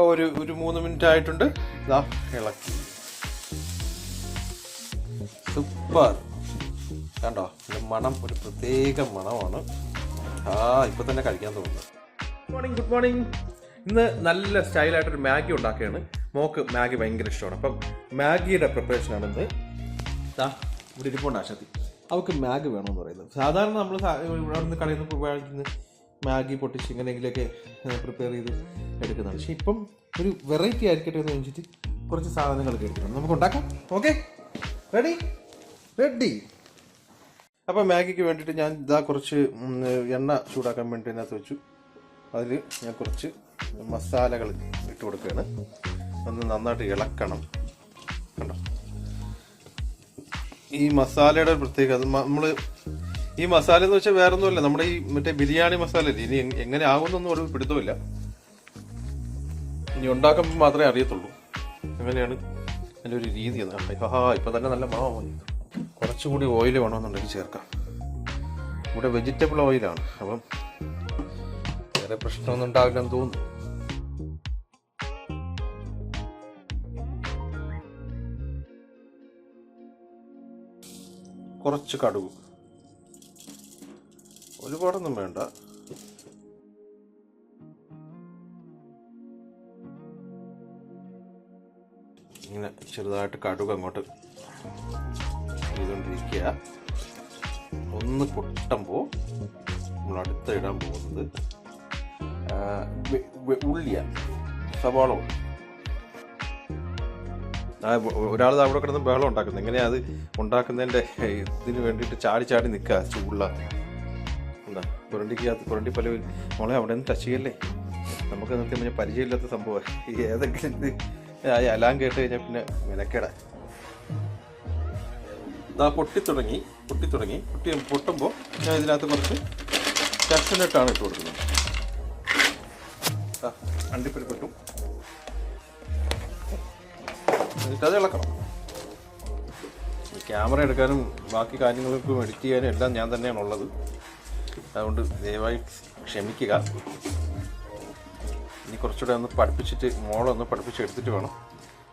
അപ്പോൾ ഒരു ഒരു മൂന്ന് മിനിറ്റ് ആയിട്ടുണ്ട്. ഇതാ ഇളക്കി. സൂപ്പർ കണ്ടോ? ഒരു മണം ഒരു പ്രത്യേക മണമാണ്. ആ ഇപ്പം തന്നെ കഴിക്കാൻ തോന്നുന്നു. ഗുഡ് മോർണിംഗ് ഗുഡ് മോർണിംഗ് ഇന്ന് നല്ല സ്റ്റൈലായിട്ടൊരു മാഗി ഉണ്ടാക്കുകയാണ്. മോക്ക് മാഗി ഭയങ്കര ഇഷ്ടമാണ്. അപ്പം മാഗിയുടെ പ്രിപ്പറേഷനാണ് ഇന്ന്. ദാ ഇവിടെ ഇരിപ്പുണ്ട് ആശാത്തി. അവൾക്ക് മാഗി വേണമെന്ന് പറയുന്നത് സാധാരണ നമ്മൾ ഇവിടെ നിന്ന് കടയിൽ നിന്ന് മാഗി പൊട്ടിച്ച് ഇങ്ങനെയെങ്കിലൊക്കെ പ്രിപ്പയർ ചെയ്ത് എടുക്കുന്നത് പക്ഷേ ഇപ്പം ഒരു വെറൈറ്റി ആയിരിക്കട്ടെ എന്ന് വെച്ചിട്ട് കുറച്ച് സാധനങ്ങളൊക്കെ എടുക്കണം നമുക്ക് ഉണ്ടാക്കാം. ഓക്കെ റെഡി റെഡി അപ്പോൾ മാഗിക്ക് വേണ്ടിയിട്ട് ഞാൻ ഇതാ കുറച്ച് എണ്ണ ചൂടാക്കാൻ വേണ്ടി അതിനകത്ത് വെച്ചു. അതിൽ ഞാൻ കുറച്ച് മസാലകൾ ഇട്ട് കൊടുക്കുകയാണ്. ഒന്ന് നന്നായിട്ട് ഇളക്കണം. കണ്ടോ? ഈ മസാലയുടെ പ്രത്യേകത നമ്മൾ ഈ മസാല എന്ന് വെച്ചാൽ വേറെ ഒന്നുമില്ല നമ്മുടെ ഈ മറ്റേ ബിരിയാണി മസാല ഇല്ലേ? ഇനി എങ്ങനെ ആകുമെന്നൊന്നും ഒരു പിടുത്തമില്ല ഇനി ഉണ്ടാക്കുമ്പോൾ മാത്രമേ അറിയത്തുള്ളൂ. എങ്ങനെയാണ്? അതിന്റെ ഒരു രീതി ഇപ്പം തന്നെ നല്ല മണം മതി കുറച്ചുകൂടി ഓയിൽ വേണമെന്നുണ്ടെങ്കിൽ ചേർക്കാം. ഇവിടെ വെജിറ്റബിൾ ഓയിലാണ് അപ്പം വേറെ പ്രശ്നമൊന്നും ഉണ്ടാവില്ലെന്ന് തോന്നുന്നു. കുറച്ച് കടുക്. ഒരുപാടൊന്നും വേണ്ട. ഇങ്ങനെ ചെറുതായിട്ട് കടുക് അങ്ങോട്ട് ചെയ്തുകൊണ്ടിരിക്കുക ഒന്ന് പൊട്ടുമ്പോൾ നമ്മൾ അടുത്ത ഇടാൻ പോകുന്നത് ഉള്ളിയ സവാള ഒരാൾ അവിടെ കിടന്ന് ബഹളം ഉണ്ടാക്കുന്നത് എങ്ങനെയാണ് അത് ഉണ്ടാക്കുന്നതിന്റെ ഇതിന് വേണ്ടിയിട്ട് ചാടി ചാടി നിൽക്കുക ചൂടുള്ള എന്താ പുരണ്ടിക്കകത്ത് പുരണ്ടി പല മോളെ അവിടെ നിന്ന് ടച്ച് ചെയ്യല്ലേ? നമുക്ക് നിർത്തി കഴിഞ്ഞാൽ പരിചയമില്ലാത്ത സംഭവമാണ് ഈ ഏതെങ്കിലും ആ അലാം കേട്ട് കഴിഞ്ഞാൽ പിന്നെ വിലക്കേടാ ഇതാ പൊട്ടിത്തുടങ്ങി പൊട്ടിത്തുടങ്ങി പൊട്ടി പൊട്ടുമ്പോൾ ഞാൻ ഇതിനകത്ത് കുറച്ച് ചക്കനട്ടാണ് ഇട്ട് കൊടുക്കുന്നത്. അണ്ടിപ്പരി പൊട്ടും എന്നിട്ട് അത് ഇളക്കണം. ക്യാമറ എടുക്കാനും ബാക്കി കാര്യങ്ങൾക്കും എഡിറ്റ് ചെയ്യാനും എല്ലാം ഞാൻ തന്നെയാണ് ഉള്ളത് അതുകൊണ്ട് ദയവായി ക്ഷമിക്കുക. ഇനി കുറച്ചുകൂടെ ഒന്ന് പഠിപ്പിച്ചിട്ട് മോളൊന്ന് പഠിപ്പിച്ച് എടുത്തിട്ട് വേണം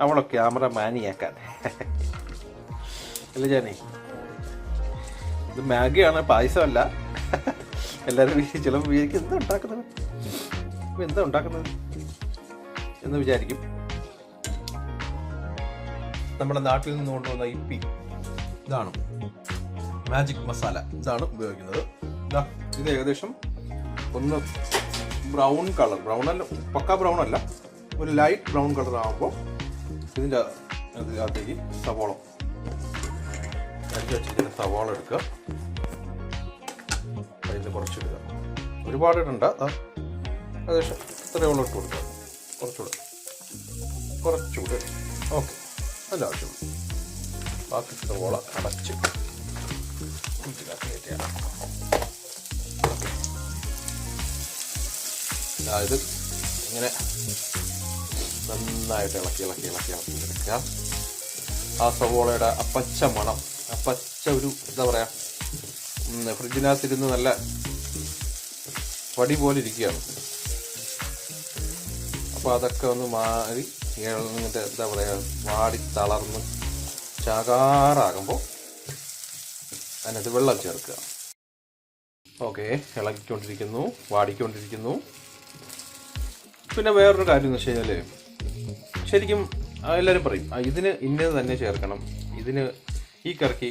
അവളെ ക്യാമറ മാനിയാക്കാൻ. അല്ല ജാനേ? ഇത് മാഗിയാണ് പായസമല്ല. എല്ലാവരും ചിലപ്പോൾ വിചാരിക്കും എന്താ ഉണ്ടാക്കുന്നത്? എന്താ ഉണ്ടാക്കുന്നത് എന്ന് വിചാരിക്കും. നമ്മുടെ നാട്ടിൽ നിന്ന് കൊണ്ടുവന്ന ഇപ്പി ഇതാണ്. മാജിക് മസാല ഇതാണ് ഉപയോഗിക്കുന്നത്. ഇതാ ഇത് ഏകദേശം ഒന്ന് ബ്രൗൺ കളർ. ബ്രൗൺ അല്ല പക്ക ബ്രൗൺ അല്ല. ഒരു ലൈറ്റ് ബ്രൗൺ കളർ ആകുമ്പോൾ ഇതിന്റെ അതിനകത്തേക്ക് സവോള. അരിഞ്ഞ് വെച്ചിരിക്കുന്ന സവാള എടുക്കുക. അതിൽ കുറച്ചിടുക. ഒരുപാട് ഇടണ്ട ഏകദേശം ഇത്രയേ ഉള്ളു ഇട്ട് കൊടുക്കുക. കുറച്ചുകൂടെ. കുറച്ചുകൂടെ. ഓക്കെ. നല്ല ആവശ്യമുള്ളൂ. ബാക്കി സവാള അടച്ച്. ഇതിനകത്ത് കയറ്റുകയാണ്. അതായത് ഇങ്ങനെ നന്നായിട്ട് ഇളക്കി ഇളക്കി ഇളക്കി ഇളക്കി എടുക്കുക. ആ സവോളയുടെ ആ പച്ച മണം ആ പച്ച ഒരു എന്താ പറയുക ഫ്രിഡ്ജിനകത്തിരുന്ന് നല്ല പടി പോലെ ഇരിക്കുകയാണ്. അപ്പോൾ അതൊക്കെ ഒന്ന് മാറി ഇങ്ങനത്തെ എന്താ പറയുക വാടി തളർന്ന് ചാകാറാകുമ്പോൾ അതിനകത്ത് വെള്ളം ചേർക്കുക. ഓക്കെ ഇളകിക്കൊണ്ടിരിക്കുന്നു വാടിക്കൊണ്ടിരിക്കുന്നു. പിന്നെ വേറൊരു കാര്യം എന്ന് വെച്ച് കഴിഞ്ഞാൽ ശരിക്കും എല്ലാവരും പറയും ഇതിന് ഇന്നത് തന്നെ ചേർക്കണം ഇതിന് ഈ കറിക്ക്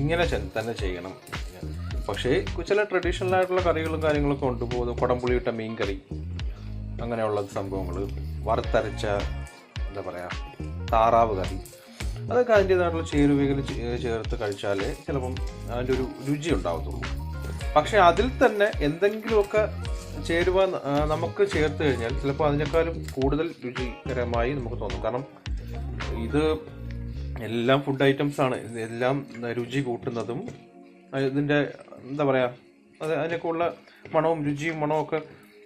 ഇങ്ങനെ തന്നെ ചെയ്യണം. പക്ഷേ ചില ട്രഡീഷണൽ ആയിട്ടുള്ള കറികളും കാര്യങ്ങളൊക്കെ ഉണ്ട്. പോകുന്നത് കുടംപുളിയിട്ട മീൻ കറി അങ്ങനെയുള്ള സംഭവങ്ങൾ വറുത്തരച്ച എന്താ പറയുക താറാവ് കറി അതൊക്കെ അതിന്റെതായിട്ടുള്ള ചേരുവകൾ ചേർത്ത് കഴിച്ചാലേ ചിലപ്പം അതിന്റെ ഒരു രുചി ഉണ്ടാവത്തുള്ളൂ. പക്ഷേ അതിൽ തന്നെ എന്തെങ്കിലുമൊക്കെ ചേരുവ നമുക്ക് ചേർത്ത് കഴിഞ്ഞാൽ ചിലപ്പോൾ അതിനേക്കാളും കൂടുതൽ രുചികരമായി നമുക്ക് തോന്നും. കാരണം ഇത് എല്ലാം ഫുഡ് ഐറ്റംസ് ആണ്. എല്ലാം രുചി കൂട്ടുന്നതും ഇതിന്റെ എന്താ പറയുക അത് അതിനൊക്കെ ഉള്ള മണവും രുചിയും മണവും ഒക്കെ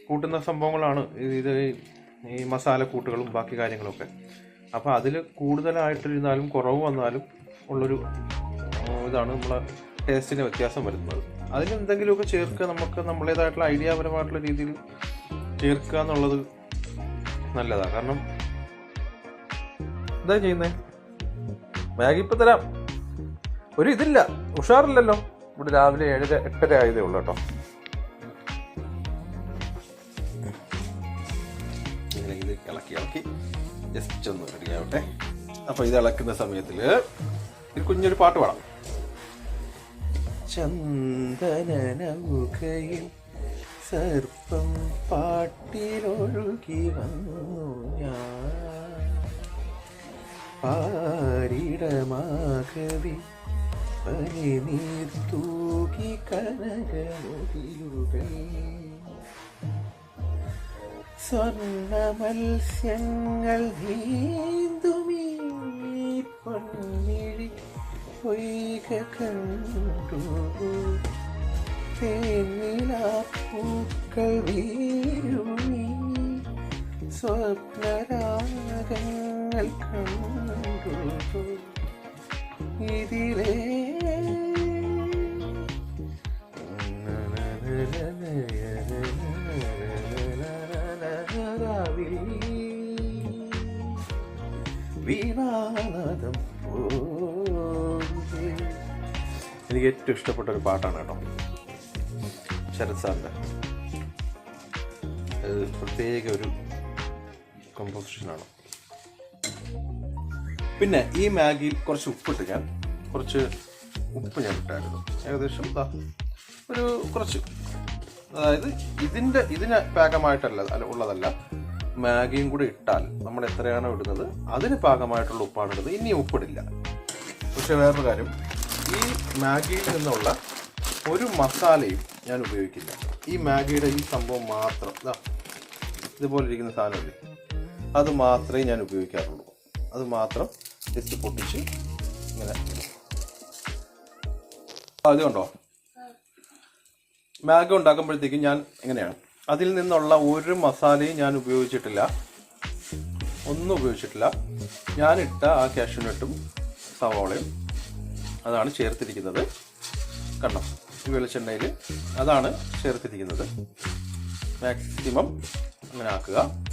കൂട്ടുന്ന സംഭവങ്ങളാണ് ഇത് ഈ മസാല കൂട്ടുകളും ബാക്കി കാര്യങ്ങളൊക്കെ. അപ്പോൾ അതിൽ കൂടുതലായിട്ടിരുന്നാലും കുറവ് വന്നാലും ഉള്ളൊരു ഇതാണ് നമ്മളെ ടേസ്റ്റിന് വ്യത്യാസം വരുന്നത്. അതിന് എന്തെങ്കിലുമൊക്കെ ചേർക്കുക നമുക്ക് നമ്മളേതായിട്ടുള്ള ഐഡിയാപരമായിട്ടുള്ള രീതിയിൽ ചേർക്കുക എന്നുള്ളത് നല്ലതാണ് കാരണം എന്താ ചെയ്യുന്നത് മാഗി ഇപ്പം തരാം. ഒരു ഇതില്ല. ഉഷാറില്ലല്ലോ. ഇവിടെ രാവിലെ ഏഴര എട്ടര ആയതേ ഉള്ളൂ കേട്ടോ. ഇത് ഇളക്കി ഇളക്കി. ജസ്റ്റ് ഒന്ന് റെഡി ആവട്ടെ. അപ്പൊ ഇത് ഇളക്കുന്ന സമയത്തിൽ ഒരു കുഞ്ഞൊരു പാട്ട് പാടാം. ചന്ദനനൗകയിൽ സർപ്പം പാട്ടിലൊഴുകി വന്നു ഞാൻ. പാരിടമാകവി പനിനീർ തൂകി കനകമുകിലുകൾ സ്വർണ മത്സ്യങ്ങൾ നീന്തുമീ പൊന്മിഴി പൊയ്ക കണ്ടു തേനിലാപ്പൂക്കൾ വീഴുമീ. സ്വപ്നരാഗങ്ങൾ ഏറ്റവും ഇഷ്ടപ്പെട്ട ഒരു പാട്ടാണ് കേട്ടോ. ശരത് സാറിന്റെ. പ്രത്യേക ഒരു കമ്പോസിഷനാണ് പിന്നെ ഈ മാഗിയിൽ കുറച്ച് ഉപ്പിട്ട് ഞാൻ കുറച്ച് ഉപ്പ് ഞാൻ ഇട്ടായിരുന്നു. ഏകദേശം ഒരു കുറച്ച്. അതായത് ഇതിന്റെ ഇതിന് പാകമായിട്ടല്ല അല്ല ഉള്ളതല്ല. മാഗിയും കൂടി ഇട്ടാൽ നമ്മൾ എത്രയാണോ ഇടുന്നത് അതിന് പാകമായിട്ടുള്ള ഉപ്പാണ് ഇടുന്നത്. ഇനി ഉപ്പിടില്ല. പക്ഷേ വേറൊരു കാര്യം ഈ മാഗിയിൽ നിന്നുള്ള ഒരു മസാലയും ഞാൻ ഉപയോഗിക്കില്ല. ഈ മാഗിയുടെ ഈ സംഭവം മാത്രം ഇതുപോലെ ഇരിക്കുന്ന സാധനമില്ലേ? അത് മാത്രമേ ഞാൻ ഉപയോഗിക്കാറുള്ളൂ. അത് മാത്രം ജസ്റ്റ് പൊട്ടിച്ച് ഇങ്ങനെ. അത് കണ്ടോ? മാഗി ഉണ്ടാക്കുമ്പോഴത്തേക്കും ഞാൻ എങ്ങനെയാണ്? അതിൽ നിന്നുള്ള ഒരു മസാലയും ഞാൻ ഉപയോഗിച്ചിട്ടില്ല. ഒന്നും ഉപയോഗിച്ചിട്ടില്ല. ഞാനിട്ട ആ ക്യാഷ്യൂനട്ടും സവോളയും അതാണ് ചേർത്തിരിക്കുന്നത്. കണ്ടോ? ഈ വെളിച്ചെണ്ണയിൽ അതാണ് ചേർത്തിരിക്കുന്നത്. മാക്സിമം അങ്ങനെ ആക്കുക.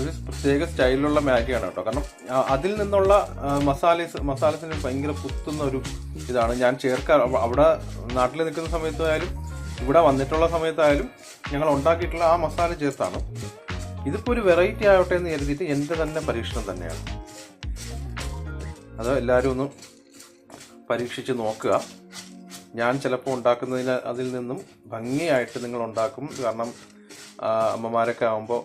ഒരു പ്രത്യേക സ്റ്റൈലിലുള്ള മാഗിയാണ് കേട്ടോ. കാരണം അതിൽ നിന്നുള്ള മസാലീസ് മസാലസിന് ഭയങ്കര കുത്തുന്ന ഒരു ഇതാണ്. ഞാൻ ചേർക്കാറ് അവ- അവിടെ നാട്ടിൽ നിൽക്കുന്ന സമയത്തായാലും ഇവിടെ വന്നിട്ടുള്ള സമയത്തായാലും ഞങ്ങൾ ഉണ്ടാക്കിയിട്ടുള്ള ആ മസാല ചേർത്താണ്. ഇതിപ്പോൾ ഒരു വെറൈറ്റി ആവട്ടെ എന്ന് കരുതിയിട്ട് എന്റെ തന്നെ പരീക്ഷണം തന്നെയാണ്. അത് എല്ലാവരും ഒന്ന് പരീക്ഷിച്ച് നോക്കുക. ഞാൻ ചിലപ്പോൾ ഉണ്ടാക്കുന്നതിന് അതിൽ നിന്നും ഭംഗിയായിട്ട് നിങ്ങൾ ഉണ്ടാക്കും. കാരണം അമ്മമാരൊക്കെ ആകുമ്പോൾ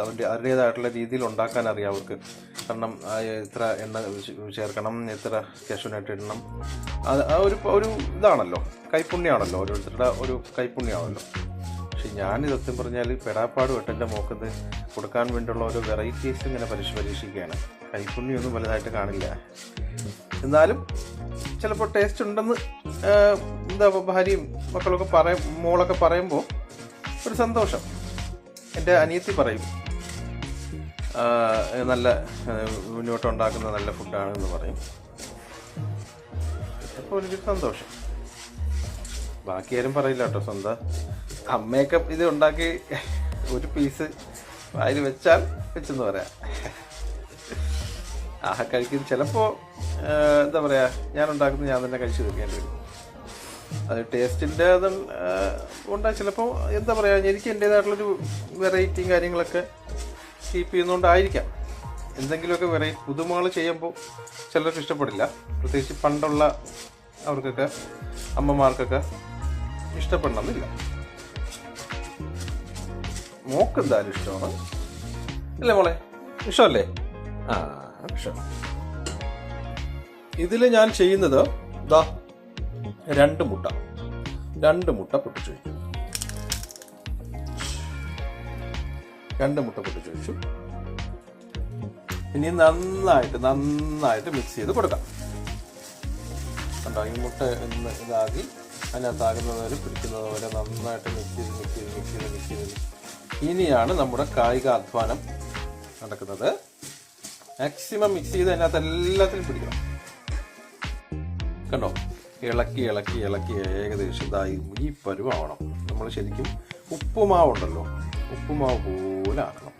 അവരുടെ അവരുടേതായിട്ടുള്ള രീതിയിൽ ഉണ്ടാക്കാൻ അറിയാം അവർക്ക്. കാരണം എത്ര എണ്ണ ചേർക്കണം എത്ര കാഷ്യൂനട്ട് ഇടണം. അത് ഒരു ഒരു ഇതാണല്ലോ. കൈപ്പുണ്യമാണല്ലോ ഓരോരുത്തരുടെ ഒരു കൈപ്പുണ്യമാണല്ലോ പക്ഷെ ഞാൻ സത്യം പറഞ്ഞാൽ പെടാപ്പാട് വെട്ടന്റെ മോക്കത്ത് കൊടുക്കാൻ വേണ്ടിയുള്ള ഓരോ വെറൈറ്റീസ് ഇങ്ങനെ പരിശ് പരീക്ഷിക്കുകയാണ്. കൈപ്പുണ്യൊന്നും വലുതായിട്ട് കാണില്ല. എന്നാലും ചിലപ്പോൾ ടേസ്റ്റ് ഉണ്ടെന്ന് എന്താ ഭാര്യയും മക്കളൊക്കെ പറയും മോളൊക്കെ പറയുമ്പോൾ ഒരു സന്തോഷം. എന്റെ അനിയത്തി പറയും നല്ല മുന്നോട്ടുണ്ടാക്കുന്ന നല്ല ഫുഡാണെന്ന് പറയും. അപ്പോൾ എനിക്കൊരു സന്തോഷം. ബാക്കി ആരും പറയില്ല കേട്ടോ സ്വന്തം. അമ്മയൊക്കെ ഇത് ഉണ്ടാക്കി ഒരു പീസ് വായിൽ വെച്ചാൽ വെച്ചെന്ന് പറയാം. ആഹ കഴിക്കും. ചിലപ്പോൾ എന്താ പറയുക ഞാൻ ഉണ്ടാക്കുന്നത് ഞാൻ തന്നെ കഴിച്ചു തീർക്കേണ്ടി വരും. അത് ടേസ്റ്റിന്റെ അത് ഉണ്ടാ. ചിലപ്പോൾ എന്താ പറയുക എനിക്ക് എന്റേതായിട്ടുള്ളൊരു വെറൈറ്റിയും കാര്യങ്ങളൊക്കെ കീപ്പ് ചെയ്യുന്നതുകൊണ്ടായിരിക്കാം എന്തെങ്കിലുമൊക്കെ വെറൈറ്റി പുതുമകൾ ചെയ്യുമ്പോൾ ചിലർക്ക് ഇഷ്ടപ്പെടില്ല. പ്രത്യേകിച്ച് പണ്ടുള്ള അവർക്കൊക്കെ അമ്മമാർക്കൊക്കെ ഇഷ്ടപ്പെടണമെന്നില്ല. മോക്ക് എന്തായാലും ഇഷ്ടമാണ്. അല്ലേ മോളെ? ഇഷ്ടമല്ലേ? ആ ഇഷ്ടം. ഇതിൽ ഞാൻ ചെയ്യുന്നത് ദാ രണ്ട് മുട്ട. രണ്ട് മുട്ട പൊട്ടിച്ചു രണ്ട് മുട്ട പൊട്ടിച്ചു വെച്ചു. ഇനി നന്നായിട്ട് നന്നായിട്ട് മിക്സ് ചെയ്ത് കൊടുക്കാം. കണ്ടോ? ഈ മുട്ട ഇതാക്കി. അതിനകത്താകുന്നത് പിടിക്കുന്നത് വരെ നന്നായിട്ട് മിക്സ് ചെയ്ത് മിക്സ് മിക്സ് മിക്സ് ഇനിയാണ് നമ്മുടെ കായിക അധ്വാനം നടക്കുന്നത്. മാക്സിമം മിക്സ് ചെയ്ത് അതിനകത്ത് എല്ലാത്തിലും പിടിക്കണം. കണ്ടോ? ഇളക്കി ഇളക്കി ഇളക്കി ഏകദേശം ഇതായി ഈ പരുവാവണം. നമ്മൾ ശരിക്കും ഉപ്പുമാവുണ്ടല്ലോ ഉപ്പുമാവ് പോലെ ആക്കണം.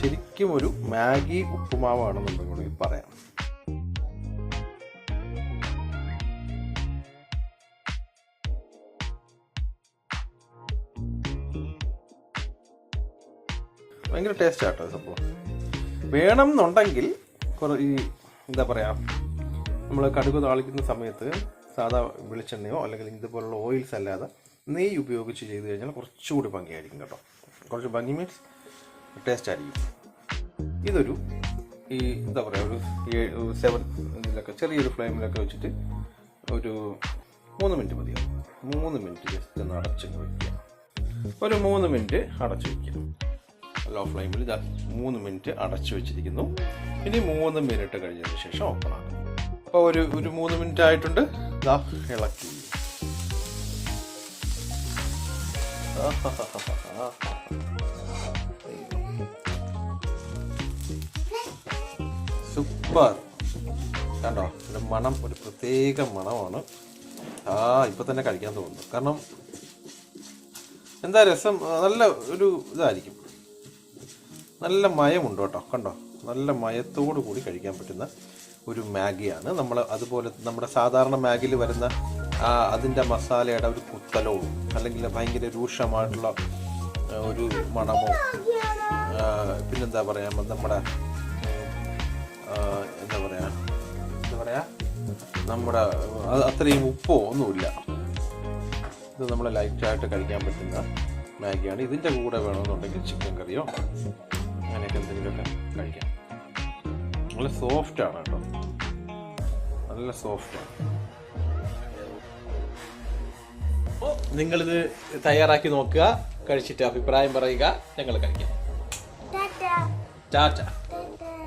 ശരിക്കും ഒരു മാഗി ഉപ്പുമാവാണെന്നുണ്ടെങ്കിൽ പറയാം. ഭയങ്കര ടേസ്റ്റ് ആട്ടോ സംഭവം. വേണം എന്നുണ്ടെങ്കിൽ കുറേ ഈ എന്താ പറയുക നമ്മൾ കടുക് താളിക്കുന്ന സമയത്ത് സാധാ വെളിച്ചെണ്ണയോ അല്ലെങ്കിൽ ഇതുപോലുള്ള ഓയിൽസ് അല്ലാതെ നെയ്യ് ഉപയോഗിച്ച് ചെയ്ത് കഴിഞ്ഞാൽ കുറച്ചുകൂടി ഭംഗിയായിരിക്കും കേട്ടോ. കുറച്ച് ഭംഗി മീൻസ് ടേസ്റ്റ് ആയിരിക്കും. ഇതൊരു ഈ എന്താ പറയുക ഒരു സെവൻ ഇതിലൊക്കെ ചെറിയൊരു ഫ്ലെയിമിലൊക്കെ വെച്ചിട്ട് ഒരു മൂന്ന് മിനിറ്റ് മതിയാവും. മൂന്ന് മിനിറ്റ് ജസ്റ്റ് ഒന്ന് അടച്ചങ്ങ് വയ്ക്കുക ഒരു മൂന്ന് മിനിറ്റ് അടച്ചു വയ്ക്കുക ലോ ഫ്ലെയിമിൽ ഇതാ മൂന്ന് മിനിറ്റ് അടച്ചു വെച്ചിരിക്കുന്നു. ഇനി മൂന്ന് മിനിറ്റ് കഴിഞ്ഞതിന് ശേഷം ഓപ്പൺ ആക്കും. അപ്പോൾ ഒരു ഒരു മൂന്ന് മിനിറ്റ് ആയിട്ടുണ്ട്. ഇതാ ഇളക്കി. സൂപ്പർ കണ്ടോ? ഇതിന്റെ മണം ഒരു പ്രത്യേക മണമാണ്. ആ ഇപ്പം തന്നെ കഴിക്കാൻ തോന്നുന്നു. കാരണം എന്താ രസം? നല്ല ഒരു ഇതായിരിക്കും. നല്ല മയമുണ്ട് കേട്ടോ. കണ്ടോ? നല്ല മയത്തോടു കൂടി കഴിക്കാൻ പറ്റുന്ന ഒരു മാഗിയാണ്. നമ്മൾ അതുപോലെ നമ്മുടെ സാധാരണ മാഗിയിൽ വരുന്ന അതിന്റെ മസാലയുടെ ഒരു കുത്തലോ അല്ലെങ്കിൽ ഭയങ്കര രൂക്ഷമായിട്ടുള്ള ഒരു മണമോ പിന്നെന്താ പറയുക നമ്മുടെ എന്താ പറയാ എന്താ പറയുക നമ്മുടെ അത് അത്രയും ഉപ്പോ ഒന്നുമില്ല. ഇത് നമ്മൾ ലൈറ്റായിട്ട് കഴിക്കാൻ പറ്റുന്ന മാഗിയാണ്. ഇതിന്റെ കൂടെ വേണമെന്നുണ്ടെങ്കിൽ ചിക്കൻ കറിയോ അങ്ങനെയൊക്കെ എന്തെങ്കിലുമൊക്കെ കഴിക്കാം. നല്ല സോഫ്റ്റ് ആണ് കേട്ടോ. നല്ല സോഫ്റ്റാണ് നിങ്ങളിത് തയ്യാറാക്കി നോക്കുക കഴിച്ചിട്ട് അഭിപ്രായം പറയുക ഞങ്ങൾ കഴിക്കാം. ടാറ്റാ. ടാറ്റ.